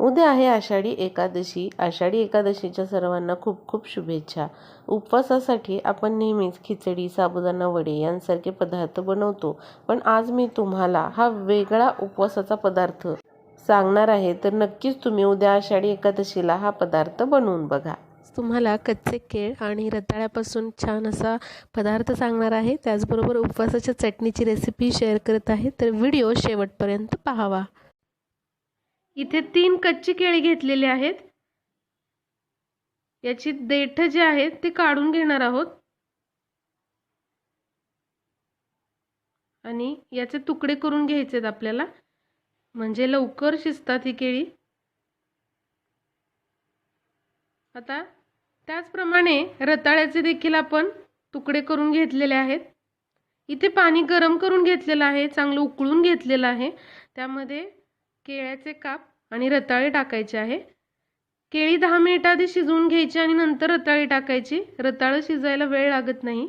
उद्या आहे आषाढी एकादशी. आषाढी एकादशीच्या सर्वांना खूप खूप शुभेच्छा. उपवासासाठी आपण नेहमीच खिचडी साबुदाणा वडे यांसारखे पदार्थ बनवतो. पण आज मी तुम्हाला हा वेगळा उपवासाचा पदार्थ सांगणार आहे. तर नक्कीच तुम्ही उद्या आषाढी एकादशीला हा पदार्थ बनवून बघा. तुम्हाला कच्चे केळ आणि रताळ्यापासून छान असा पदार्थ सांगणार आहे. त्याचबरोबर उपवासाच्या चटणीची रेसिपी शेअर करत आहे. तर व्हिडिओ शेवटपर्यंत पाहावा. इथे तीन कच्ची केळी घेतलेली आहेत. याची देठ जे आहेत ते काढून घेणार आहोत. आणि याचे तुकडे करून घ्यायचे आहेत आपल्याला. म्हणजे लवकर शिजतात ही केळी. आता त्याचप्रमाणे रताळ्याचे देखील आपण तुकडे करून घेतलेले आहेत. इथे पाणी गरम करून घेतलेलं आहे चांगलं उकळून घेतलेलं आहे. त्यामध्ये केळ्याचे काप आणि रताळे टाकायचे आहे. केळी दहा मिनिटं आधी शिजवून घ्यायची आणि नंतर रताळी टाकायची. रताळं शिजायला वेळ लागत नाही.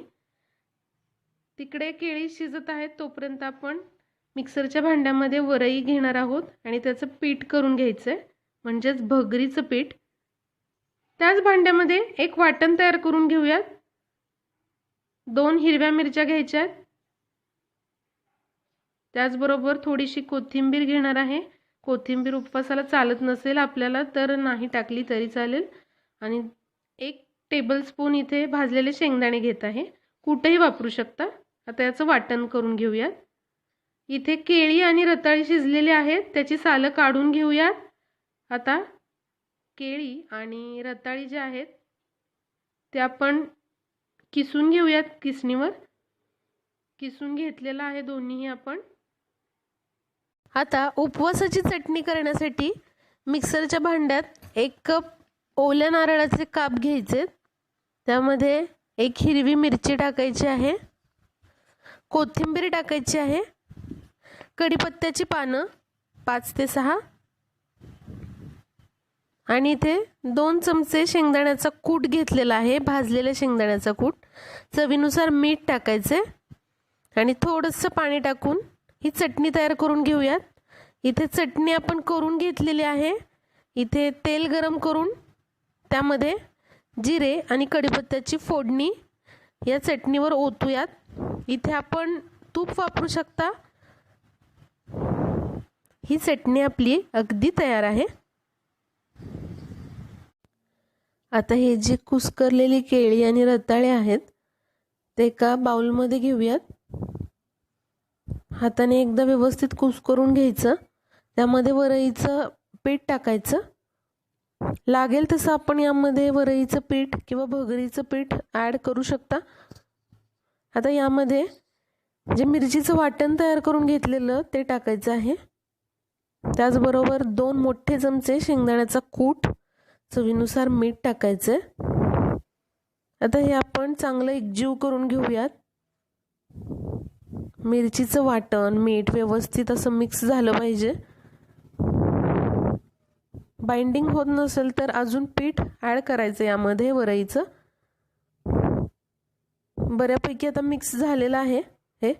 तिकडे केळी शिजत आहेत तोपर्यंत आपण मिक्सरच्या भांड्यामध्ये वरई घेणार आहोत आणि त्याचं पीठ करून घ्यायचं आहे म्हणजेच भगरीचं पीठ. त्याच भांड्यामध्ये एक वाटण तयार करून घेऊयात. दोन हिरव्या मिरच्या घ्यायच्या आहेत त्याचबरोबर थोडीशी कोथिंबीर घेणार आहे. कोथिंबीर उपवासाला चालत नसेल आपल्याला तर नाही टाकली तरी चालेल. आणि एक टेबलस्पून इथे भाजलेले शेंगदाणे घेत आहे. कुठेही वापरू शकता. आता याचं वाटण करून घेऊयात. इथे केळी आणि रताळी शिजलेली आहेत. त्याची सालं काढून घेऊयात. आता केळी आणि रताळी ज्या आहेत ते आपण किसून घेऊयात किसणीवर. किसून घेतलेलं आहे दोन्हीही आपण. आता उपवासाची चटणी करण्यासाठी मिक्सरच्या भांड्यात एक कप ओल्या नारळाचे काप घ्यायचे. त्यामध्ये एक हिरवी मिरची टाकायची आहे. कोथिंबीर टाकायची आहे. कढीपत्त्याची पानं पाच ते सहा. आणि इथे दोन चमचे शेंगदाण्याचा कूट घेतलेला आहे. भाजलेल्या शेंगदाण्याचा कूट. चवीनुसार मीठ टाकायचे. आणि थोडंसं पाणी टाकून ही चटणी तयार करून घेऊयात. इथे चटणी आपण करून घेतलेली आहे. इथे तेल गरम करून त्यामध्ये जिरे आणि कढीपत्त्याची फोडणी या चटणीवर ओतूयात. इथे आपण तूप वापरू शकता. ही चटणी आपली अगदी तयार आहे. आता हे जे कुस्करलेली केळी आणि रताळे आहेत ते एका बाउलमध्ये घेऊयात. हाताने एकदा व्यवस्थित कुस्करून घ्यायचं. त्यामध्ये वरईचं पीठ टाकायचं. लागेल तसं आपण यामध्ये वरईचं पीठ किंवा भगरीचं पीठ ॲड करू शकता. आता यामध्ये जे मिरचीचं वाटण तयार करून घेतलेलं ते टाकायचं आहे. त्याचबरोबर दोन मोठे चमचे शेंगदाण्याचा कूट चवीनुसार मीठ टाकायचं आता हे आपण चांगलं एकजीव करून घेऊयात. मिरचीचं वाटण मीठ व्यवस्थित असं मिक्स झालं पाहिजे. बाइंडिंग होत नसेल तर अजून पीठ ॲड करायचं यामध्ये वरईचं. बऱ्यापैकी आता मिक्स झालेलं आहे हे.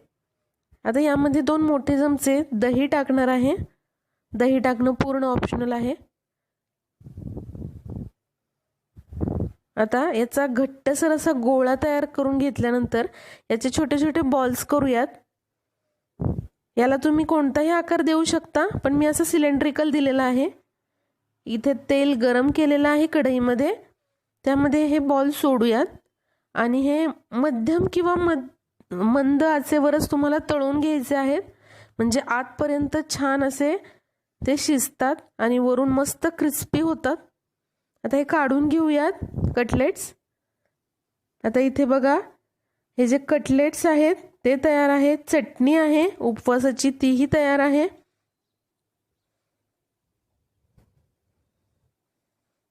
आता यामध्ये दोन मोठे चमचे दही टाकणार आहे. दही टाकणं पूर्ण ऑप्शनल आहे. आता याचा घट्टसर असा गोळा तयार करून घेतल्यानंतर याचे छोटे छोटे बॉल्स करूयात. याला तुम्ही कोणताही आकार देऊ शकता पण मी असं सिलेंड्रिकल दिलेलं आहे. इथे तेल गरम केलेलं आहे कढईमध्ये. त्यामध्ये हे बॉल सोडूयात. आणि हे मध्यम किंवा मद मंद आचेवरच तुम्हाला तळून घ्यायचे आहेत. म्हणजे आतपर्यंत छान असे ते शिजतात आणि वरून मस्त क्रिस्पी होतात. आता हे काढून घेऊयात कटलेट्स. आता इथे बघा हे जे कटलेट्स आहेत ते तयार आहेत चटणी आहे उपवासाची तीही तयार आहे.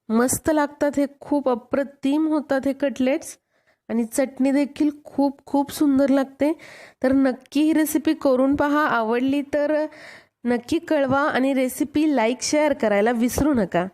मस्त लागतात हे खूप अप्रतिम होतात हे कटलेट्स. आणि चटणी देखील खूप खूप सुंदर लागते. तर नक्की ही रेसिपी करून पहा. आवडली तर नक्की कळवा आणि रेसिपी लाईक शेअर करायला विसरू नका.